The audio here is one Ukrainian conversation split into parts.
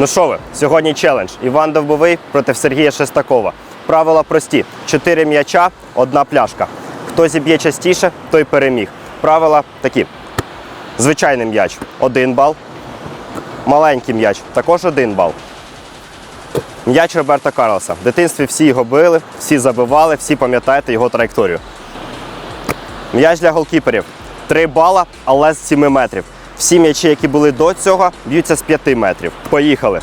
Ну що ви, сьогодні челендж. Іван Довбовий проти Сергія Шестакова. Правила прості: чотири м'яча, одна пляшка. Хто зіб'є частіше, той переміг. Правила такі: звичайний м'яч один бал, маленький м'яч також один бал. М'яч Роберта Карлоса. В дитинстві всі його били, всі забивали, всі пам'ятаєте його траєкторію. М'яч для голкіперів 3 бала, але з 7 метрів. Всі м'ячі, які були до цього, б'ються з 5 метрів. Поїхали.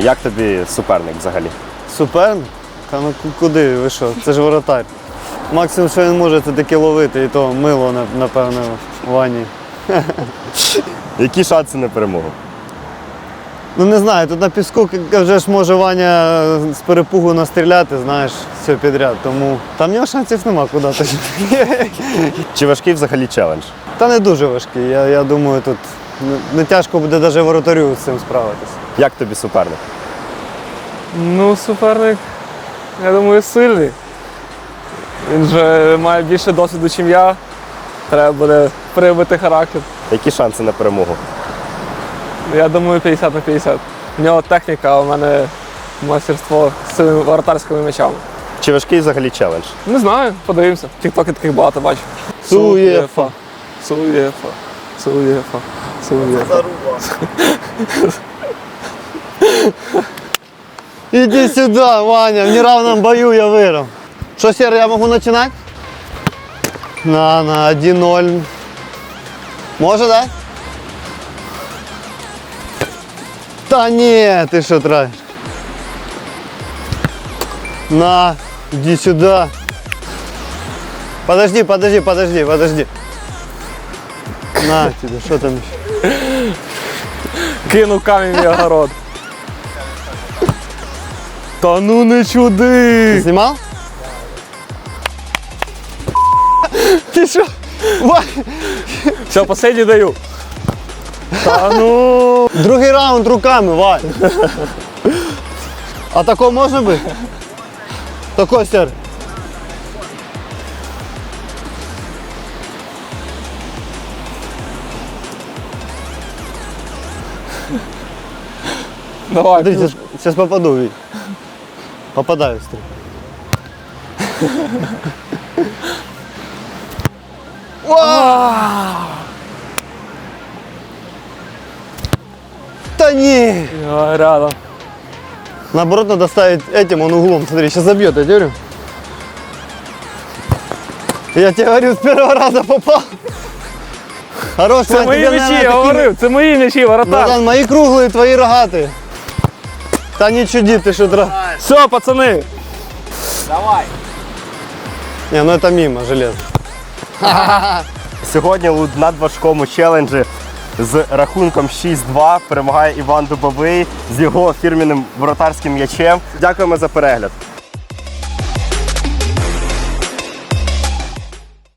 Як тобі суперник взагалі? Суперник? Та ну куди ви що? Це ж воротар. Максимум, що він може, це таке ловити, і то мило, напевно, в ванні. Які шанси на перемогу? Ну не знаю, тут на піску вже ж може Ваня з перепугу настріляти, знаєш, все підряд. Тому там нього шансів нема куди. то- Чи важкий взагалі челендж? Та не дуже важкий. Я, я думаю, тут не, тяжко буде навіть воротарю з цим справитися. Як тобі суперник? Ну, суперник, я думаю, сильний. Він вже має більше досвіду, ніж я. Треба буде проявити характер. Які шанси на перемогу? Я думаю, 50 на 50. У нього техніка, а у мене мастерство з цими воротарськими м'ячами. Чи важкий взагалі челендж? Не знаю, подивимося. В Тіктокі таких багато бачу. Суєфа. Суєфа. Суєфа. Суєфа. Иди сюда, Ваня, в неравном бою я выиграл. Что, Серый, я могу начинать? На, на, 1-0. Может, да? Да нет, ты что тратишь? На, иди сюда. Подожди, подожди, подожди, подожди. На тебе, что там еще? Кинув камінь в мій огород. Та ну не чуди! Ти знімав? Ти що? Вань! Все, последній даю. Та ну! Другий раунд руками, Вань. А тако можна би? Тако, сер. Давай. Смотри, сейчас, попаду, Вить. Попадаю, смотри. Да не! Ой, рядом. Наоборот, надо ставить этим, он углом. Смотри, сейчас забьет, я тебе говорю. Я тебе говорю, с первого раза попал. Хорош, Це Вань, мої тебе, м'ячі, наверное, я такими- говорив, це мої м'ячі, воротар. Братан, мои круглые, твои рогатые. Та не чуди, ты что тра... Все, пацани. Не, ну это мимо, железо. Сьогодні у надважкому челенджі з рахунком 6-2 перемагає Іван Дубовий з його фірміним воротарським м'ячем. Дякуємо за перегляд.